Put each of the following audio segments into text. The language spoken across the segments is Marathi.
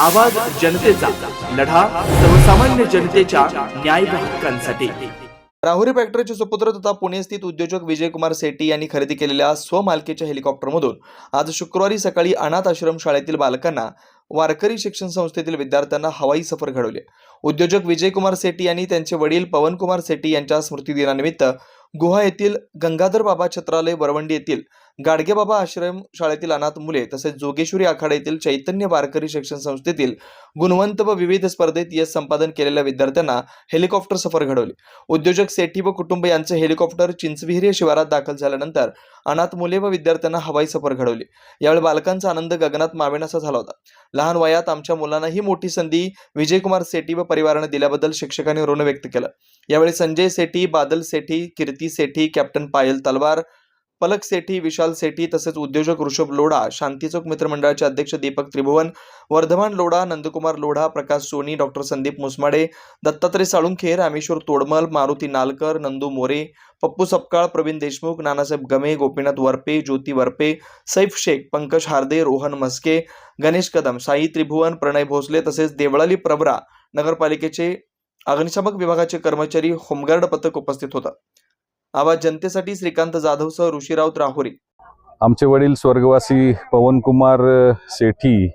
आवाज जनतेचा लढा सर्वसामान्य जनतेच्या न्याय हक्कांसाठी. राहुरी फॅक्टरीचे सुपुत्र तथा पुणे स्थित उद्योजक विजयकुमार सेट्टी यांनी खरेदी केलेल्या स्वमालकीच्या हेलिकॉप्टरमधून आज शुक्रवारी सकाळी अनाथ आश्रम शाळेतील बालकांना वारकरी शिक्षण संस्थेतील विद्यार्थ्यांना हवाई सफर घडवली. उद्योजक विजयकुमार सेट्टी यांनी त्यांचे वडील पवनकुमार सेट्टी यांच्या स्मृतिदिनानिमित्त गुहा येथील गंगाधर बाबा छत्रालय वरवंडी येथील गाडगेबाबा आश्रम शाळेतील अनाथ मुले तसेच जोगेश्वरी आखाडा येथील चैतन्य वारकरी शिक्षण संस्थेतील गुणवंत व विविध स्पर्धेत यश संपादन केलेल्या विद्यार्थ्यांना हेलिकॉप्टर सफर घडवली. उद्योजक सेठी व कुटुंब यांचे हेलिकॉप्टर चिंचविहिरी शिवारात दाखल झाल्यानंतर अनाथ मुले व विद्यार्थ्यांना हवाई सफर घडवली. यावेळी बालकांचा आनंद गगनात मावेनासा झाला होता. लहान वयात आमच्या मुलांना ही मोठी संधी विजयकुमार सेठी व परिवाराने दिल्याबद्दल शिक्षकांनी ऋण व्यक्त केलं. यावेळी संजय सेठी बादल सेठी कीर्ती सेठी कॅप्टन पायल तलवार पलक सेठी विशाल सेठी तसेच उद्योजक ऋषभ लोढा शांतीचौक मित्रमंडळाचे अध्यक्ष दीपक त्रिभुवन वर्धमान लोढा नंदकुमार लोढा प्रकाश सोनी डॉक्टर संदीप मुसमाडे दत्तात्रय साळुंखे रामेश्वर तोडमल मारुती नालकर नंदू मोरे पप्पू सपकाळ प्रवीण देशमुख नानासाहेब गमे गोपीनाथ वरपे ज्योती वरपे सैफ शेख पंकज हार्दे रोहन मस्के गणेश कदम साई त्रिभुवन प्रणय भोसले तसेच देवळाली प्रवरा नगरपालिकेचे अग्निशामक विभागाचे कर्मचारी होमगार्ड पथक उपस्थित होतं. आवाज जनतेसाठी श्रीकांत जाधवसह ऋषीराव राहुरी. आमचे वडील स्वर्गवासी पवनकुमार सेठी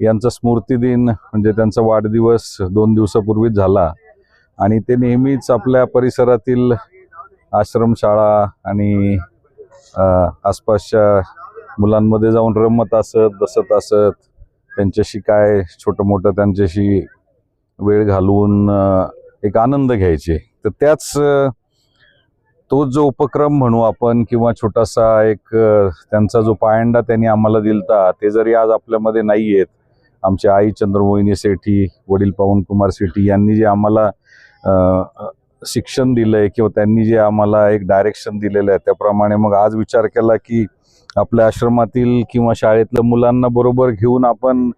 यांचा स्मृतिदिन म्हणजे त्यांचा वाढदिवस दोन दिवसापूर्वीच झाला. आणि ते नेहमीच आपल्या परिसरातील आश्रमशाळा आणि आसपासच्या मुलांमध्ये जाऊन रमत असत बसत असत त्यांच्याशी काय छोटं मोठं त्यांच्याशी वेळ घालवून एक आनंद घ्यायचे. तर त्याच तो जो उपक्रम म्हणू आपण किंवा छोटासा एक त्यांचा जो पायंडा त्यांनी आम्हाला दिलता ते जरी आज आपल्यामध्ये नाही आहेत आमच्या आई चंद्रमोहिनी सेठी वडील पवनकुमार सेठी यांनी जे आम्हाला शिक्षण दिलंय किंवा त्यांनी जे आम्हाला एक डायरेक्शन दिलेलं आहे त्याप्रमाणे मग आज विचार केला की आपल्या आश्रमातील किंवा शाळेतल्या मुलांना बरोबर घेऊन आपण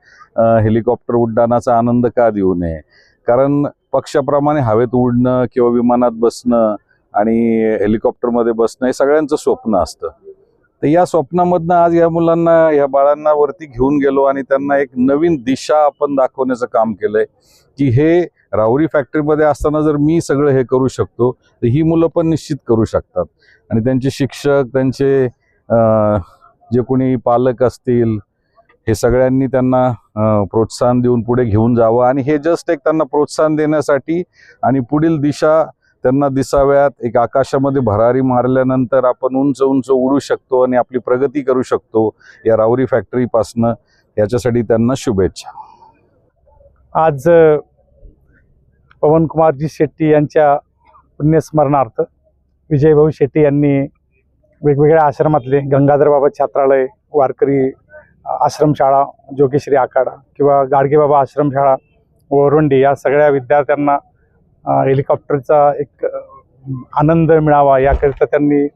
हेलिकॉप्टर उड्डाणाचा आनंद का देऊ नये? कारण पक्षाप्रमाणे हवेत उडणं किंवा विमानात बसणं आणि हेलिकॉप्टरमध्ये बसणं हे सगळ्यांचं स्वप्न असतं. तर या स्वप्नामधनं आज या मुलांना या बाळांना वरती घेऊन गेलो आणि त्यांना एक नवीन दिशा आपण दाखवण्याचं काम केलंय. की हे राहुरी फॅक्टरीमध्ये असताना जर मी सगळं हे करू शकतो तर ही मुलं पण निश्चित करू शकतात. आणि त्यांचे शिक्षक त्यांचे जे कोणी पालक असतील हे सगळ्यांनी त्यांना प्रोत्साहन देऊन पुढे घेऊन जावं. आणि हे जस्ट एक त्यांना प्रोत्साहन देण्यासाठी आणि पुढील दिशा त्यांना दिसाव्यात. एक आकाशामध्ये भरारी मारल्यानंतर आपण उंच उंच उडू शकतो आणि आपली प्रगती करू शकतो या रावरी फॅक्टरीपासनं याच्यासाठी त्यांना शुभेच्छा. आज पवनकुमारजी शेट्टी यांच्या पुण्यस्मरणार्थ विजयभाऊ शेट्टी यांनी वेगवेगळ्या आश्रमातले गंगाधर बाबा छात्रालय वारकरी आश्रमशाळा जोगेश्री आखाडा किंवा गाडगेबाबा आश्रमशाळा वरवंडी या सगळ्या विद्यार्थ्यांना हेलिकॉप्टरचा एक आनंद मिळावा याकरिता त्यांनी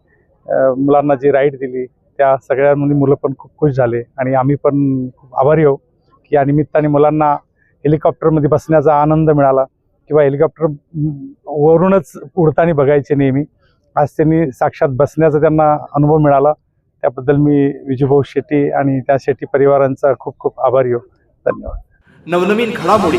मुलांना जी राईड दिली त्या सगळ्यांमध्ये मुलं पण खूप खुश झाले. आणि आम्ही पण खूप आभारी आहो की या निमित्ताने मुलांना हेलिकॉप्टरमध्ये बसण्याचा आनंद मिळाला किंवा हेलिकॉप्टर वरूनच उडताना बघायचे नेहमी. आज त्यांनी साक्षात बसण्याचा त्यांना अनुभव मिळाला. त्याबद्दल मी विजूभाऊ शेट्टी आणि त्या शेट्टी परिवारांचा खूप खूप आभारी हो धन्यवाद. नवनवीन घडामोडी